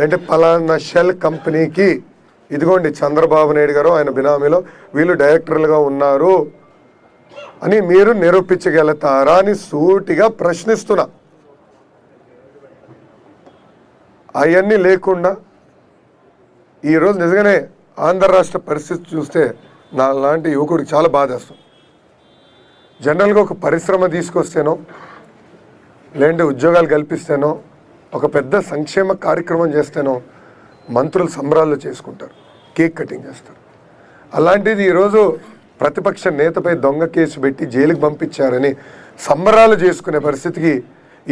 లేదంటే పలానా షెల్ కంపెనీకి ఇదిగోండి చంద్రబాబు నాయుడు గారు ఆయన బినామీలో వీళ్ళు డైరెక్టర్లుగా ఉన్నారు అని మీరు నిరూపించగలుగుతారా అని సూటిగా ప్రశ్నిస్తున్నా. అవన్నీ లేకుండా ఈరోజు నిజంగానే ఆంధ్ర రాష్ట్ర పరిస్థితి చూస్తే నా లాంటి యువకుడికి చాలా బాధేస్తుంది. జనరల్గా ఒక పరిశ్రమ తీసుకొస్తేనో లేదంటే ఉద్యోగాలు కల్పిస్తేనో ఒక పెద్ద సంక్షేమ కార్యక్రమం చేస్తేనో మంత్రులు సంబరాలు చేసుకుంటారు కేక్ కటింగ్ చేస్తారు. అలాంటిది ఈరోజు ప్రతిపక్ష నేతపై దొంగ కేసు పెట్టి జైలుకి పంపించారని సంబరాలు చేసుకునే పరిస్థితికి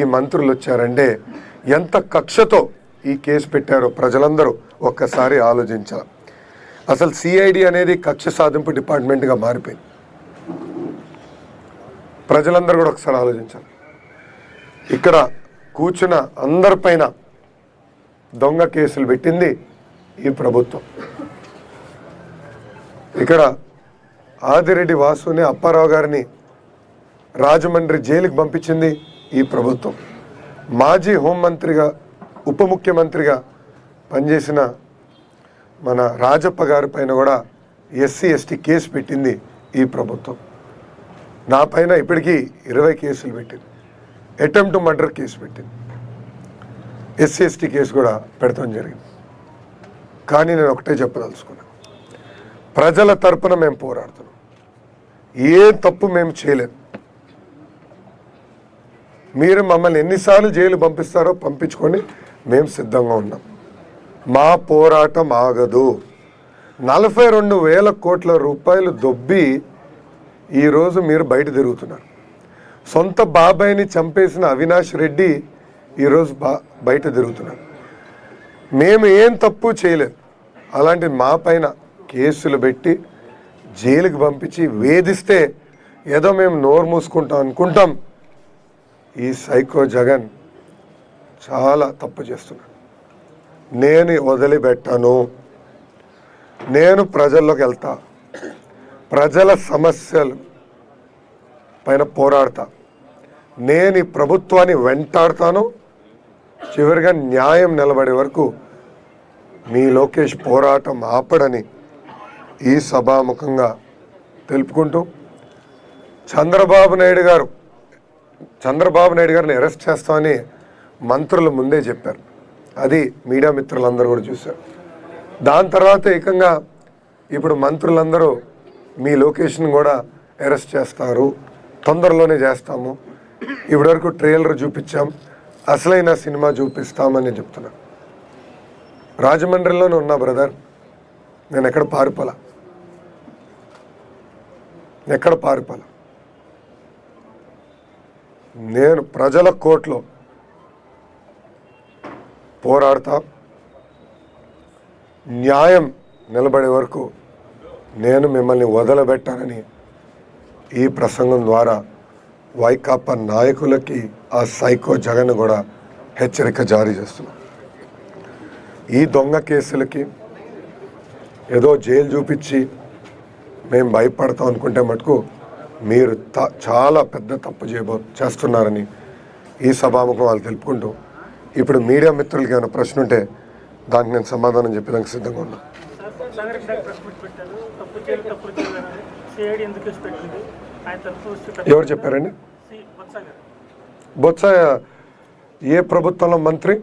ఈ మంత్రులు వచ్చారంటే ఎంత కక్షతో ఈ కేసు పెట్టారో ప్రజలందరూ ఒక్కసారి ఆలోచించాలి. అసలు సిఐడి అనేది కక్ష సాధింపు డిపార్ట్మెంట్గా మారిపోయింది. ప్రజలందరూ కూడా ఒకసారి ఆలోచించాలి. ఇక్కడ కూర్చున్న అందరిపైన దొంగ కేసులు పెట్టింది ఈ ప్రభుత్వం. ఇక్కడ ఆదిరెడ్డి వాసుని అప్పారావు గారిని రాజమండ్రి జైలుకి పంపించింది ఈ ప్రభుత్వం. మాజీ హోంమంత్రిగా ఉప ముఖ్యమంత్రిగా పనిచేసిన మన రాజప్ప గారి పైన కూడా ఎస్సీ ఎస్టీ కేసు పెట్టింది ఈ ప్రభుత్వం. నా పైన ఇప్పటికీ ఇరవై కేసులు పెట్టింది. అటెంప్ట్ మర్డర్ కేసు పెట్టింది. ఎస్సీ ఎస్టీ కేసు కూడా పెడతాం జరిగింది. కానీ నేను ఒకటే చెప్పదలుచుకున్నాను ప్రజల తరపున మేము పోరాడుతున్నాం. ఏ తప్పు మేము చేయలేము మీరు మమ్మల్ని ఎన్నిసార్లు జైలు పంపిస్తారో పంపించుకొని మేము సిద్ధంగా ఉన్నాం. మా పోరాటం ఆగదు. నలభై రెండు వేల కోట్ల రూపాయలు దొబ్బి ఈరోజు మీరు బయట తిరుగుతున్నారు. సొంత బాబాయిని చంపేసిన అవినాష్ రెడ్డి ఈరోజు బా బయట తిరుగుతున్నారు మేము ఏం తప్పు చేయలేదు అలాంటి మా పైన కేసులు పెట్టి జైలుకి పంపించి వేధిస్తే ఏదో మేము నోరు మూసుకుంటాం అనుకుంటాం. ఈ సైకో జగన్ చాలా తప్పు చేస్తున్నాడు. నేను వదిలిపెట్టాను. నేను ప్రజల్లోకి వెళ్తా. ప్రజల సమస్యలు పైన పోరాడతా. నేను ఈ ప్రభుత్వాన్ని వెంటాడుతాను. చివరిగా న్యాయం నిలబడే వరకు మీ లోకేష్ పోరాటం ఆపడని ఈ సభాముఖంగా తెలుపుకుంటూ చంద్రబాబు నాయుడు గారు చంద్రబాబు నాయుడు గారిని అరెస్ట్ చేస్తామని మంత్రులు ముందే చెప్పారు. అది మీడియా మిత్రులందరూ కూడా చూశారు. దాని తర్వాత ఏకంగా ఇప్పుడు మంత్రులందరూ మీ లొకేషన్ కూడా అరెస్ట్ చేస్తారు. తొందరలోనే చేస్తాము. ఇప్పటివరకు ట్రైలర్ చూపించాం. అసలైన సినిమా చూపిస్తామని చెప్తున్నా. రాజమండ్రిలోనే ఉన్నా బ్రదర్. నేను ఎక్కడ పారిపోలా? ఎక్కడ పారిపోలా? నేను ప్రజల కోర్టులో పోరాడతా. న్యాయం నిలబడే వరకు నేను మిమ్మల్ని వదలబెట్టానని ఈ ప్రసంగం ద్వారా వైకాపా నాయకులకి ఆ సైకో జగన్ కూడా హెచ్చరిక జారీ చేస్తున్నాం ఈ దొంగ కేసులకి ఏదో జైలు చూపించి మేము భయపడతాం అనుకుంటే మటుకు మీరు త- చాలా పెద్ద తప్పు చేయబో చేస్తున్నారని ఈ సభాముఖం వాళ్ళు తెలుపుకుంటూ ఇప్పుడు మీడియా మిత్రులకి ఏమైనా ప్రశ్న ఉంటే దానికి నేను సమాధానం చెప్పేదానికి సిద్ధంగా ఉన్నా. ఎవరు చెప్పారండి? బొత్స ఏ ప్రభుత్వంలో మంత్రి?